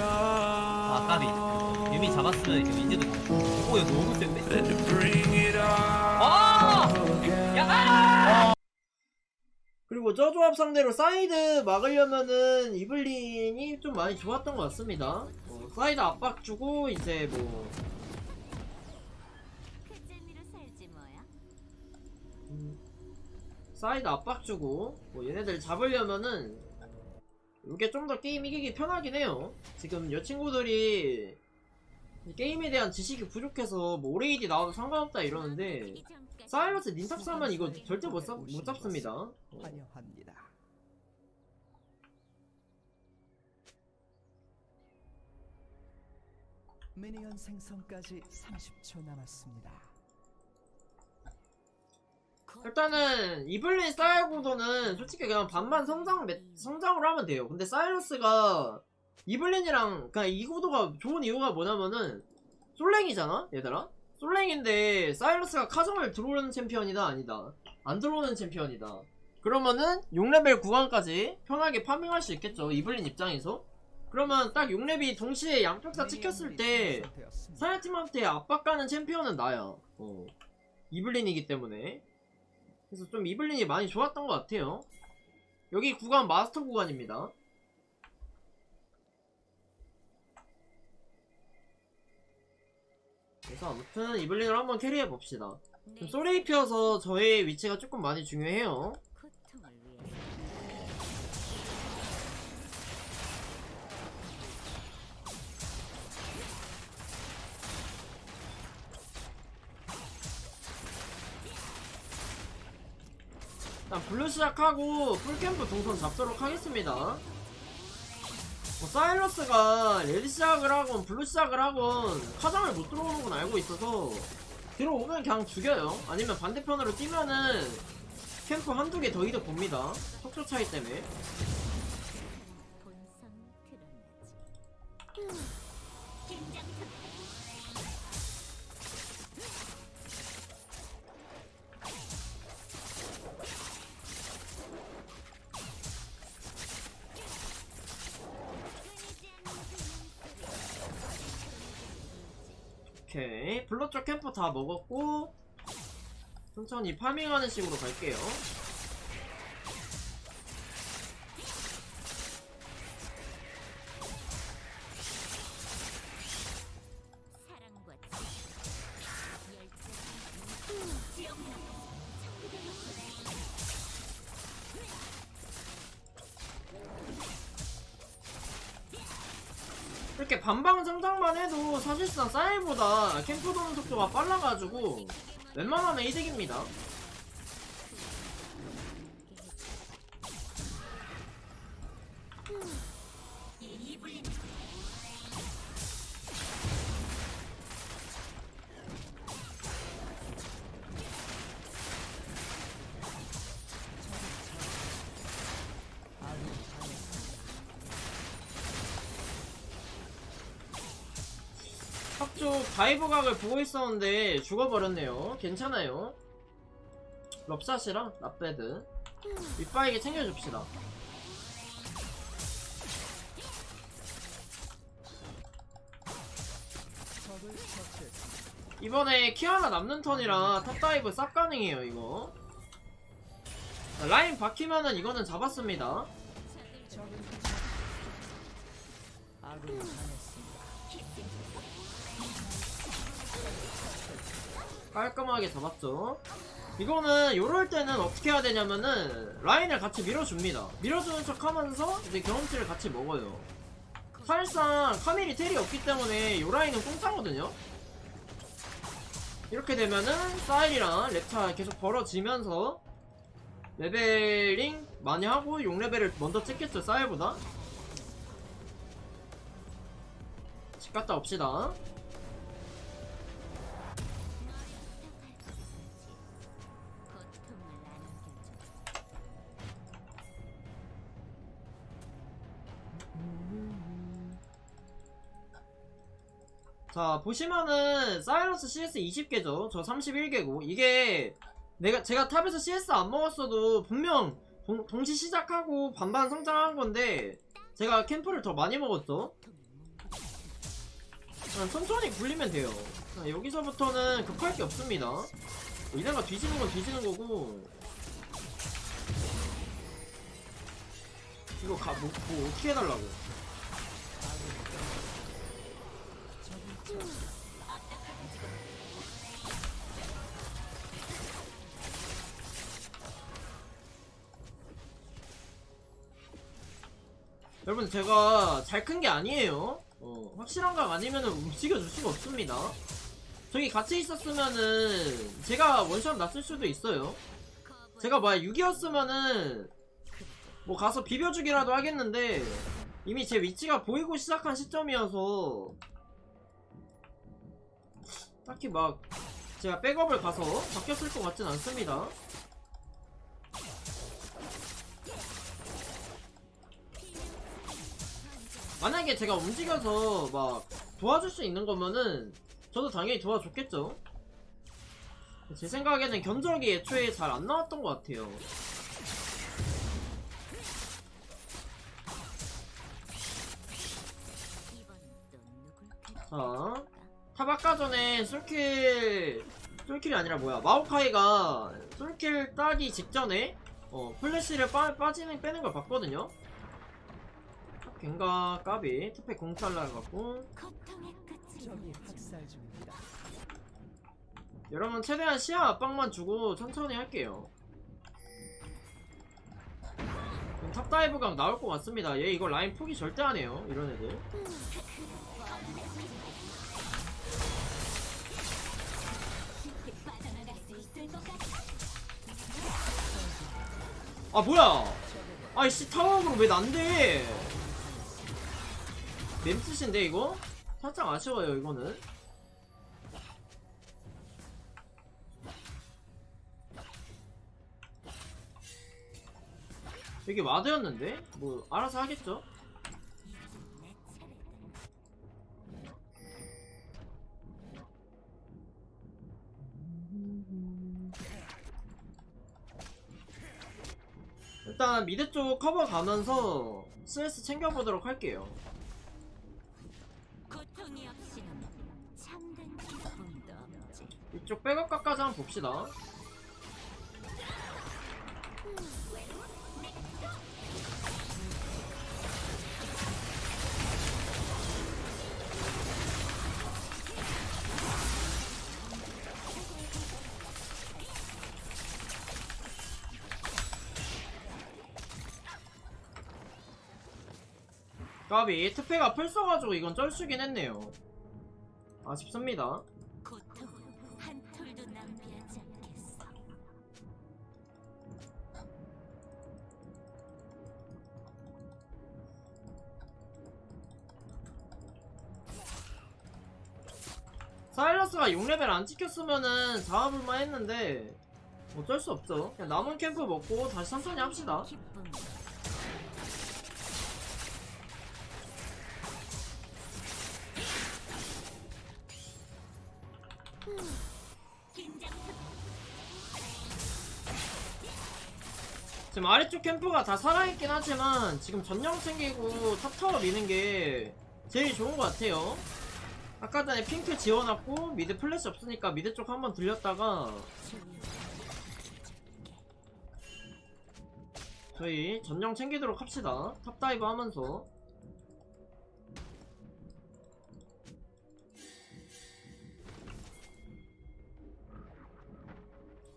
아 까비 유미 잡았으면 이제 윈즈도 오 이거 너무 센데? 아! 야! 그리고 저 조합 상대로 사이드 막으려면은 이블린이 좀 많이 좋았던 것 같습니다. 어, 사이드 압박 주고 이제 뭐 사이드 압박 주고 뭐 얘네들 잡으려면은 이게 좀 더 게임 이기기 편하긴 해요. 지금 여 친구들이 이 게임에 대한 지식이 부족해서 뭐 오레이디 나와도 상관없다 이러는데 사이러스 닌탑사만 이거 절대 못, 잡, 못 잡습니다. 어. 환영합니다. 미니언 생성까지 30초 남았습니다. 일단은 이블린 사이구도는 솔직히 그냥 반만 성장 성장으로 하면 돼요. 근데 사이러스가 이블린이랑 그냥 이 구도가 좋은 이유가 뭐냐면은 솔랭이잖아, 얘들아. 솔랭인데 사이러스가 카정을 들어오는 챔피언이다 아니다. 안 들어오는 챔피언이다. 그러면은 6레벨 구간까지 편하게 파밍할 수 있겠죠. 이블린 입장에서. 그러면 딱 6렙이 동시에 양쪽 다 찍혔을 때 사야팀한테 압박가는 챔피언은 나야. 어. 이블린이기 때문에. 그래서 좀 이블린이 많이 좋았던 것 같아요. 여기 구간 마스터 구간입니다. 그래서 아무튼 이블린을 한번 캐리해 봅시다. 좀 소레이 피어서 저의 위치가 조금 많이 중요해요. 일단 블루 시작하고 풀캠프 동선 잡도록 하겠습니다. 뭐 사일러스가 레드 시작을 하건 블루 시작을 하건 카장을 못 들어오는 건 알고 있어서 들어오면 그냥 죽여요. 아니면 반대편으로 뛰면은 캠프 한두 개 더 이득 봅니다. 속도 차이 때문에. 오케이. 블루 쪽 캠프 다 먹었고 천천히 파밍하는 식으로 갈게요. 이렇게 반방 성장만 해도 사실상 사일보다 캠프 도는 속도가 빨라가지고 웬만하면 이득입니다. 다이브 각을 보고 있었는데 죽어버렸네요. 괜찮아요. 럽샷이랑 납배드 윗바에게 챙겨줍시다. 이번에 키 하나 남는 턴이라 탑다이브 쌉 가능해요 이거 자, 라인 박히면은 이거는 잡았습니다 깔끔하게 잡았죠. 이거는 요럴 때는 어떻게 해야 되냐면은 라인을 같이 밀어줍니다. 밀어주는 척 하면서 이제 경험치를 같이 먹어요. 사실상 카밀이 텔이 없기 때문에 요 라인은 공짜거든요. 이렇게 되면은 사일이랑 랩차 계속 벌어지면서 레벨링 많이 하고 6레벨을 먼저 찍겠죠 사일보다. 집 갔다 옵시다 자 보시면은 사이러스 CS 20개죠. 저 31개고. 이게 내가 제가 탑에서 CS 안 먹었어도 분명 동, 동시 시작하고 반반 성장한 건데 제가 캠프를 더 많이 먹었죠. 그냥 천천히 굴리면 돼요. 그냥 여기서부터는 급할 게 없습니다. 이래가 뒤지는 건 뒤지는 거고. 이거 가, 뭐, 뭐 어떻게 해달라고 여러분 제가 잘 큰 게 아니에요. 어, 확실한 거 아니면 움직여줄 수가 없습니다. 저기 같이 있었으면은 제가 원샷 났을 수도 있어요. 제가 뭐야 6이었으면은 뭐 가서 비벼주기라도 하겠는데 이미 제 위치가 보이고 시작한 시점이어서 딱히 막 제가 백업을 가서 바뀌었을 것 같진 않습니다 만약에 제가 움직여서 막 도와줄 수 있는 거면은 저도 당연히 도와줬겠죠. 제 생각에는 견적이 애초에 잘 안 나왔던 것 같아요. 자, 탑 아까 전에 솔킬 솔킬이 아니라 뭐야 마오카이가 솔킬 따기 직전에 어 플래시를 빠, 빠지는 빼는 걸 봤거든요. 탑 갱가 까비 적이 학살 중입니다. 여러분 최대한 시야 압박만 주고 천천히 할게요. 탑 다이브 각 나올 것 같습니다. 얘 이거 라인 포기 절대 안 해요 이런 애들. 아. 뭐야? 아이씨 타워으로 왜 난데 mem스신데 이거? 살짝 아쉬워요 이거는 이게 와드였는데? 뭐 알아서 하겠죠? 일단 미드 쪽 커버 가면서 스트레스 챙겨보도록 할게요 이쪽 백업각까지 한번 봅시다. 까비 특패가 풀 써가지고 이건 쩔수긴 했네요. 아쉽습니다 사일러스가 6레벨 안 찍혔으면은 잡아볼만 했는데 어쩔 수 없죠. 그냥 남은 캠프 먹고 다시 천천히 합시다. 지금 아래쪽 캠프가 다 살아있긴 하지만 지금 전령 챙기고 탑타워 미는 게 제일 좋은 것 같아요 아까 전에 핑크 지워놨고 미드 플래시 없으니까 미드 쪽 한번 들렸다가 저희 전령 챙기도록 합시다. 탑다이브 하면서.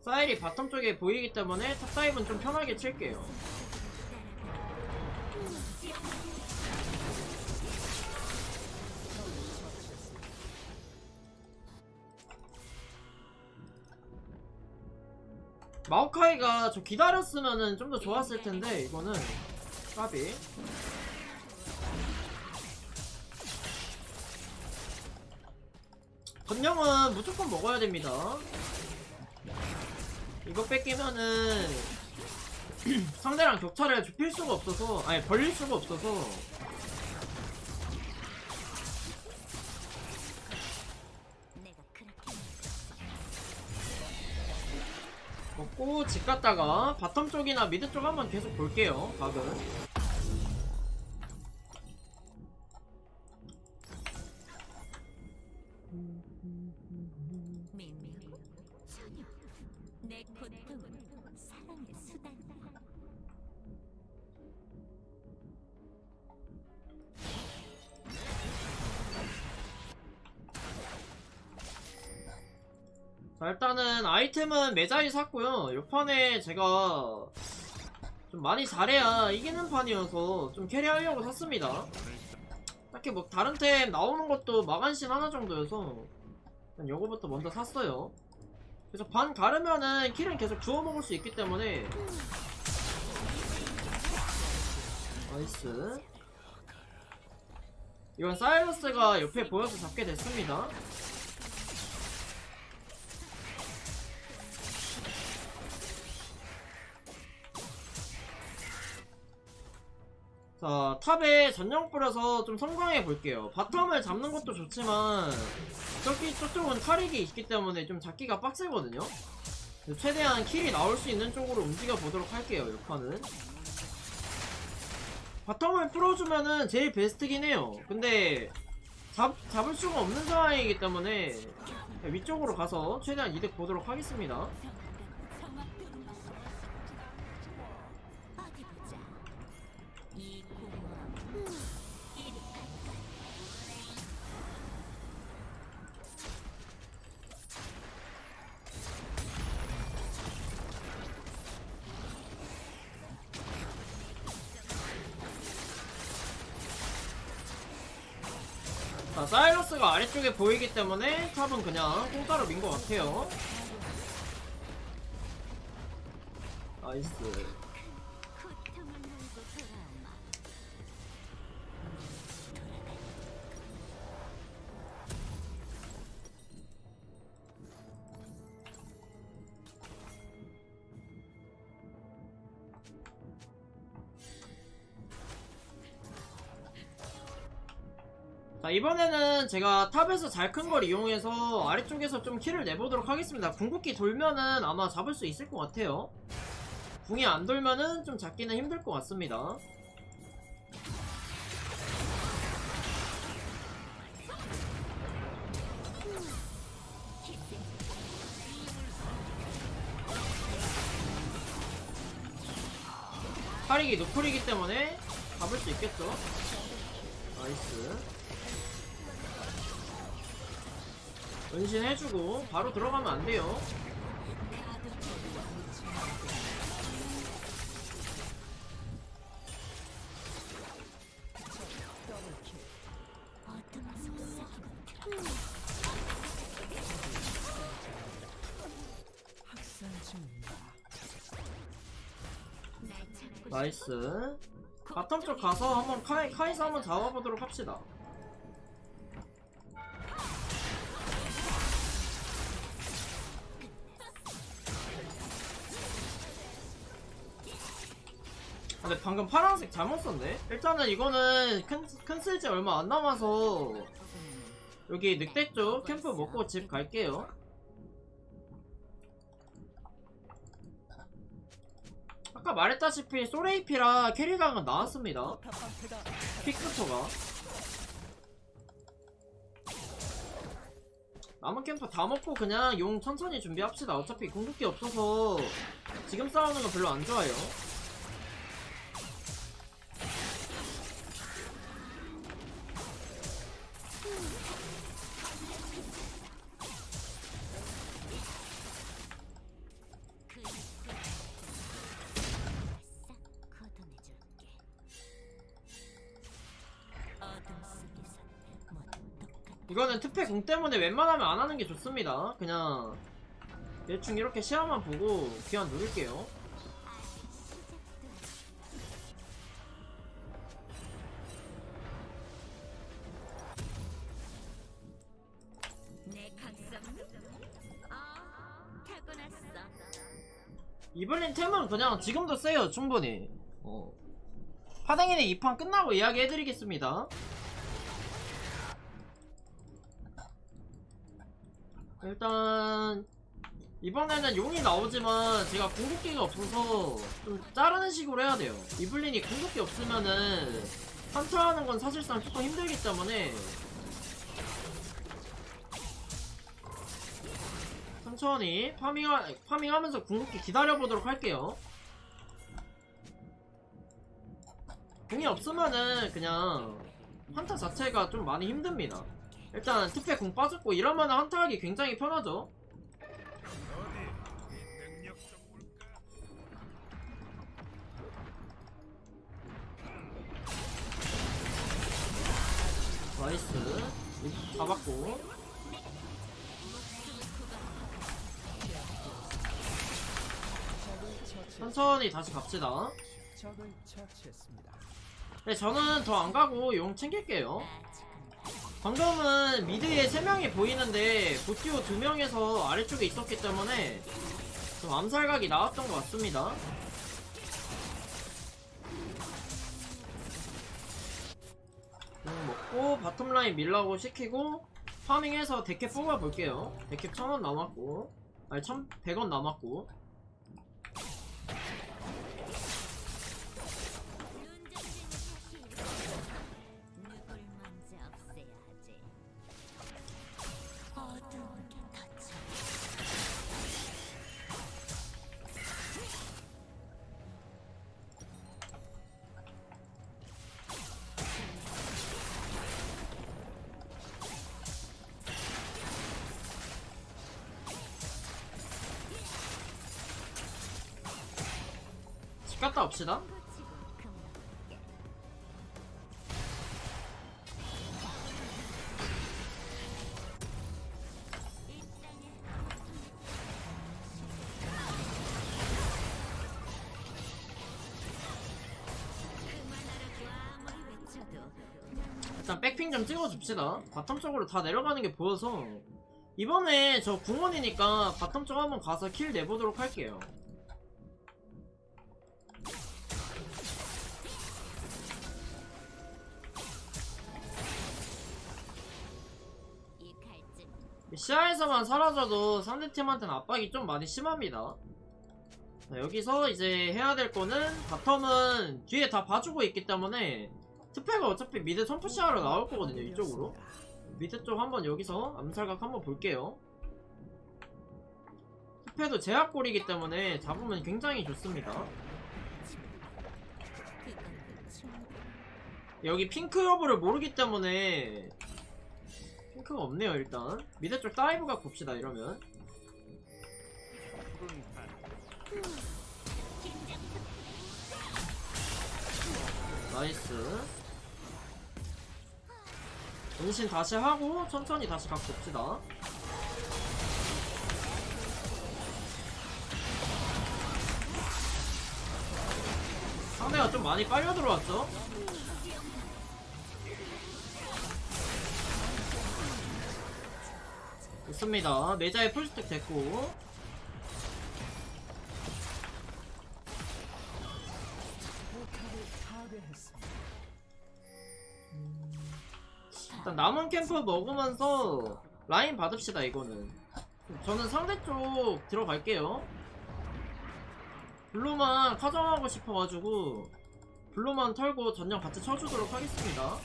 사일이 바텀 쪽에 보이기 때문에 탑다이브는 좀 편하게 칠게요 마오카이가 저 기다렸으면은 좀 더 좋았을 텐데 이거는. 까비. 전령은 무조건 먹어야 됩니다. 이거 뺏기면은 상대랑 격차를 좁힐 수가 없어서 아니 벌릴 수가 없어서 집 갔다가 바텀 쪽이나 미드 쪽 한번 계속 볼게요 각은 아이템은 매자이 샀고요. 요 판에 제가 좀 많이 잘해야 이기는 판이어서 좀 캐리하려고 샀습니다. 딱히 뭐 다른 템 나오는 것도 마간신 하나 정도여서 요거부터 먼저 샀어요. 그래서 반 가르면은 킬은 계속 주워 먹을 수 있기 때문에. 나이스. 이건 사이러스가 옆에 보여서 잡게 됐습니다 자 탑에 전령 뿌려서 좀 성공해 볼게요. 바텀을 잡는 것도 좋지만 저기 저쪽은 카릭이 있기 때문에 좀 잡기가 빡세거든요. 최대한 킬이 나올 수 있는 쪽으로 움직여 보도록 할게요 이 판은 바텀을 풀어주면은 제일 베스트긴 해요. 근데 잡, 잡을 수가 없는 상황이기 때문에 위쪽으로 가서 최대한 이득 보도록 하겠습니다 보이기 때문에 탑은 그냥 공짜로 민 것 같아요. 나이스 이번에는 제가 탑에서 잘 큰 걸 이용해서 아래쪽에서 좀 킬을 내보도록 하겠습니다. 궁극기 돌면은 아마 잡을 수 있을 것 같아요. 궁이 안 돌면은 좀 잡기는 힘들 것 같습니다. 카릭이 노플이기 때문에 잡을 수 있겠죠? 나이스 은신 해주고 바로 들어가면 안 돼요. 나이스. 바텀 쪽 가서 한번 카이, 카이사 한번 잡아보도록 합시다 근데 방금 파란색 잘못 썼네? 일단은 이거는 큰, 큰 쓸지 얼마 안 남아서 여기 늑대 쪽 캠프 먹고 집 갈게요. 아까 말했다시피 소레이피라 캐리강은 나왔습니다. 픽부터가. 남은 캠프 다 먹고 그냥 용 천천히 준비합시다. 어차피 궁극기 없어서 지금 싸우는 거 별로 안 좋아요 이거는 특패 공 때문에 웬만하면 안 하는 게 좋습니다. 그냥 대충 이렇게 시야만 보고 귀환 누를게요. 타고났어. 이블린 템은 그냥 지금도 세요 충분히. 어. 파댕이네 2판 끝나고 이야기해드리겠습니다 일단 이번에는 용이 나오지만 제가 궁극기가 없어서 좀 자르는 식으로 해야 돼요. 이블린이 궁극기 없으면은 한타하는 건 사실상 조금 힘들기 때문에 천천히 파밍하, 파밍하면서 궁극기 기다려보도록 할게요. 궁이 없으면은 그냥 한타 자체가 좀 많이 힘듭니다. 일단 특패 궁 빠졌고 이러면 한타하기 굉장히 편하죠. 나이스 잡았고. 천천히 다시 갑시다. 네, 저는 더 안 가고 용 챙길게요 방금은 미드에 3명이 보이는데 보티오 2명에서 아래쪽에 있었기 때문에 좀 암살각이 나왔던 것 같습니다. 용 먹고 바텀라인 밀라고 시키고 파밍해서 데캡 뽑아볼게요. 데캡 1000원 남았고 아니 1100원 남았고 갔다 옵시다 일단 백핑 좀 찍어줍시다. 바텀 쪽으로 다 내려가는 게 보여서 이번에 저 궁원이니까 바텀 쪽 한번 가서 킬 내보도록 할게요. 시야에서만 사라져도 상대팀한테는 압박이 좀 많이 심합니다. 자, 여기서 이제 해야 될 거는 바텀은 뒤에 다 봐주고 있기 때문에 트패가 어차피 미드 선푸시하러 나올 거거든요, 이쪽으로. 미드 쪽 한번 여기서 암살각 한번 볼게요. 투패도 제약골이기 때문에 잡으면 굉장히 좋습니다. 여기 핑크 여부를 모르기 때문에 핑크가 없네요 일단. 미드 쪽 다이브가 봅시다 이러면. 나이스. 은신 다시 하고 천천히 다시 각 봅시다. 상대가 좀 많이 빨려 들어왔죠? 좋습니다. 매자의 풀스택 됐고. 일단 남은 캠프 먹으면서 라인 받읍시다 이거는 저는 상대 쪽 들어갈게요 블루만 카정하고 싶어가지고 블루만 털고 전령 같이 쳐주도록 하겠습니다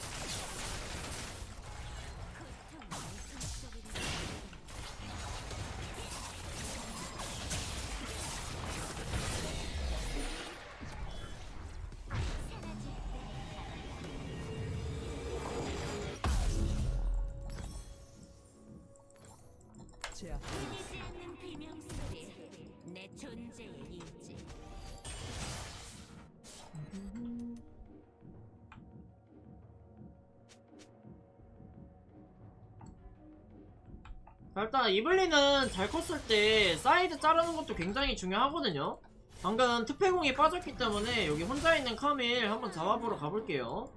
이블리는 잘 컸을 때 사이드 자르는 것도 굉장히 중요하거든요. 방금 특패공이 빠졌기 때문에 여기 혼자 있는 카밀 한번 잡아보러 가볼게요.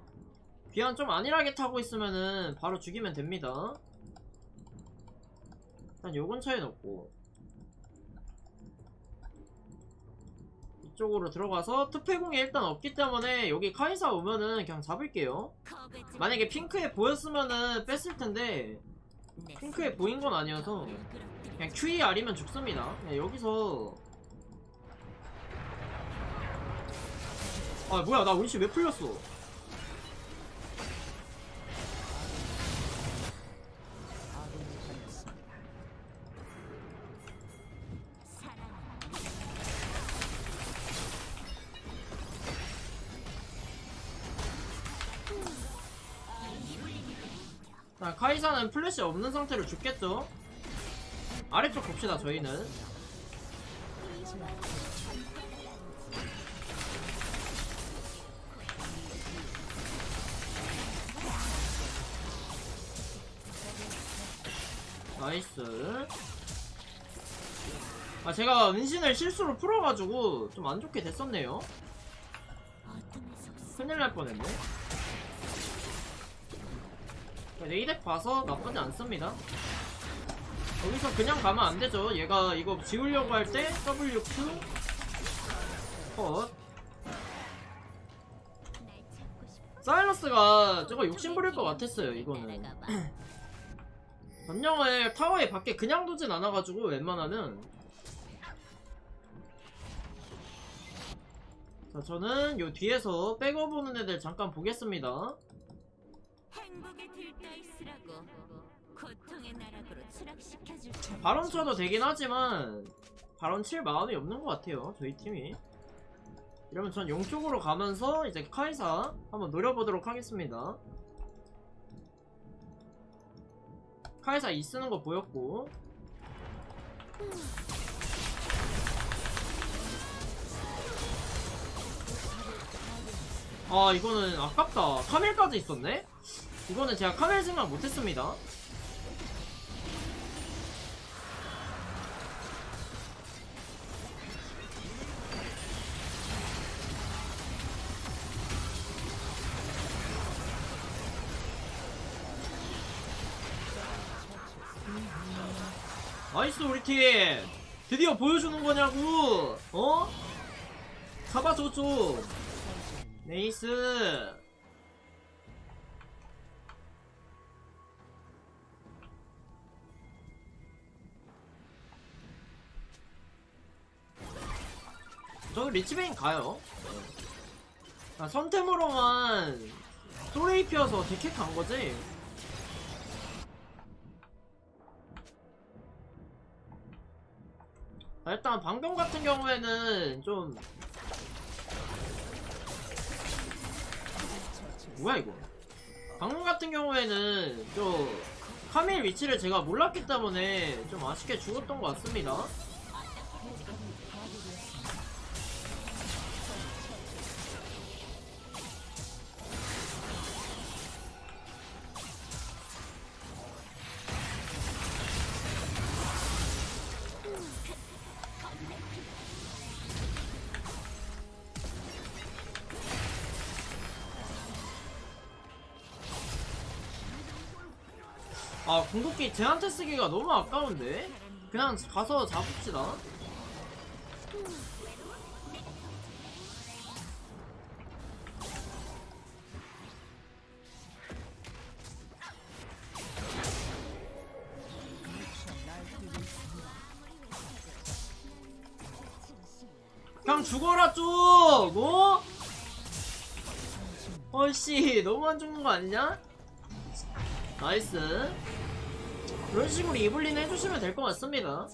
비안 좀 안일하게 타고 있으면은 바로 죽이면 됩니다. 일단 요 근처에 넣고 이쪽으로 들어가서 특패공이 일단 없기 때문에 여기 카이사 오면은 그냥 잡을게요. 만약에 핑크에 보였으면은 뺐을 텐데 내 핑크에 보인 건 아니어서 그냥 QE R이면 죽습니다. 그냥 여기서 아 뭐야 나 운시 왜 풀렸어? 자, 카이사는 플래시 없는 상태로 죽겠죠? 아래쪽 봅시다 저희는. 나이스. 아 제가 은신을 실수로 풀어가지고 좀 안 좋게 됐었네요. 어둠에 속삭 큰일 날 뻔했네 네이덱 봐서 나쁘지 않습니다. 여기서 그냥 가면 안 되죠. 얘가 이거 지우려고 할때컷날 찾고 싶어 사일러스가 저거 욕심 부릴 것 같았어요 이거는. 전령을 타워에 밖에 그냥 두진 않아가지고 웬만하면. 자 저는 요 뒤에서 백업 오는 애들 잠깐 보겠습니다 행복에 들떠 있으라고 고통의 나락으로 추락시켜줄 테니. 발언 쳐도 되긴 하지만 발언 칠 마음이 없는 것 같아요 저희 팀이. 이러면 전 용쪽으로 가면서 이제 카이사 한번 노려보도록 하겠습니다. 카이사 이 쓰는 거 보였고 아 이거는 아깝다. 카멜까지 있었네? 이거는 제가 카멜 생각 못했습니다. 나이스 우리 팀! 드디어 보여주는 거냐고! 어? 잡아줘 좀 네이스. 저도 리치베인 가요. 아, 선템으로만 소레이 피어서 데켓 간 거지? 아, 일단 방금 같은 경우에는 좀 뭐야 이거? 방금 같은 경우에는 좀 카밀 위치를 제가 몰랐기 때문에 좀 아쉽게 죽었던 것 같습니다 아 궁극기 쟤한테 쓰기가 너무 아까운데 그냥 가서 잡읍시다 그냥 죽어라 좀 어? 어이씨 너무 안 죽는 거 아니냐? 나이스 그런 식으로 이블린 해주시면 될 것 같습니다